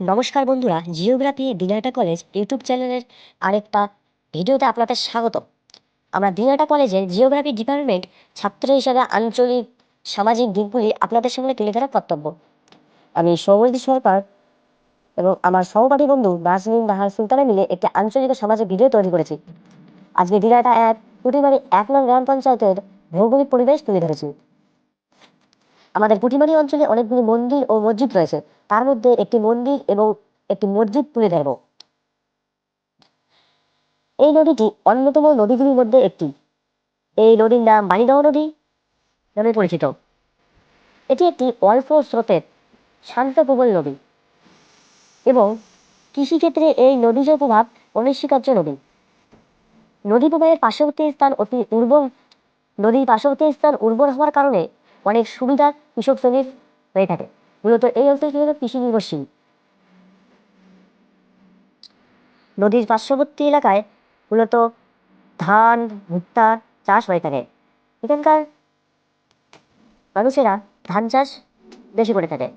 নমস্কার বন্ধুরা geography Dinhata college YouTube চ্যানেলের আরেকটা ভিডিওতে আপনাদের স্বাগত আমরা দিনাটা কলেজের জিওগ্রাফি ডিপার্টমেন্ট ছাত্র হিসাবে আঞ্চলিক সামাজিক দিকগুলি আপনাদের সামনে তুলে ধরার কর্তব্য। আমি সৌমদী সরকার এবং আমার সহপাঠী বন্ধু নাজমিন বাহার সুলতানা মিলে একটি আঞ্চলিক সামাজিক ভিডিও তৈরি করেছি। আজকে দিনাটা এক কুটিবাড়ি এক নং গ্রাম পঞ্চায়েতের ভৌগোলিক পরিবেশ তুলে ধরেছি। আমাদের পুঁটিমারি অঞ্চলে অনেকগুলি মন্দির ও মসজিদ রয়েছে। তার মধ্যে একটি মন্দির এবং একটি মসজিদ তুলে ধরব। এই নদীটি অন্যতম নদীগুলির মধ্যে একটি। এই নদীর নাম বাণীদহ নদী নামে পরিচিত। এটি একটি অল্প স্রোতের শান্ত প্রবল নদী এবং কৃষিক্ষেত্রে এই নদীজ প্রভাব অনস্বীকার্য নদী। নদী প্রবাহের পার্শ্ববর্তী স্থান অতি উর্বর নদীর পার্শ্ববর্তী স্থান উর্বর হওয়ার কারণে অনেক সুবিধা কৃষক শ্রেণির হয়ে থাকে। মূলত এই অঞ্চলটি হল? কৃষি নির্ভরশীল। নদীর পার্শ্ববর্তী এলাকায় মূলত ধান, ভুট্টা চাষ হয়ে থাকে। এখানকার মানুষেরা ধান চাষ বেশি করে থাকে।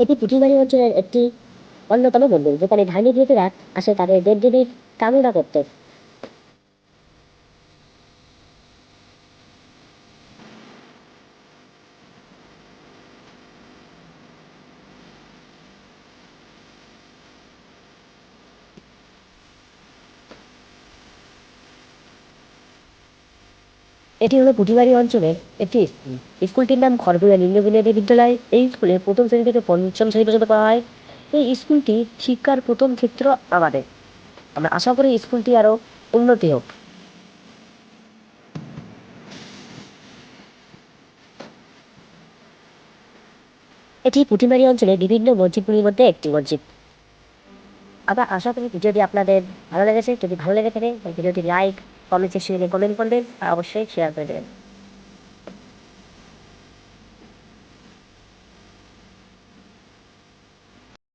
এটি পুঁটিবাড়ি অঞ্চলের একটি অন্যতম মন্দির যেখানে ধার্মিক লোকেরা আসে তাদের দেবদেবীর কামনা করতে এটি হলো পুঁটিবাড়ি অঞ্চলের একটি স্কুল স্কুলটির নাম খড়পুরা নিম্ন বুনিয়াদী বিদ্যালয়। এই স্কুলে প্রথম শ্রেণি থেকে পঞ্চম শ্রেণি পর্যন্ত পড়া হয়। এই স্কুলটি শিক্ষার প্রথম ক্ষেত্র আমাদের। আমরা আশা করি স্কুলটি আরও উন্নতি হোক। এটি পুঁটিমারি অঞ্চলে বিভিন্ন মসজিদগুলির মধ্যে একটি মসজিদ। আমরা আশা করি ভিডিওটি আপনাদের ভালো লেগেছে। যদি ভালো লেগে থাকে ভিডিওটি লাইক কমেন্ট সেকশনে কমেন্ট করবেন অবশ্যই শেয়ার করে দেবেন।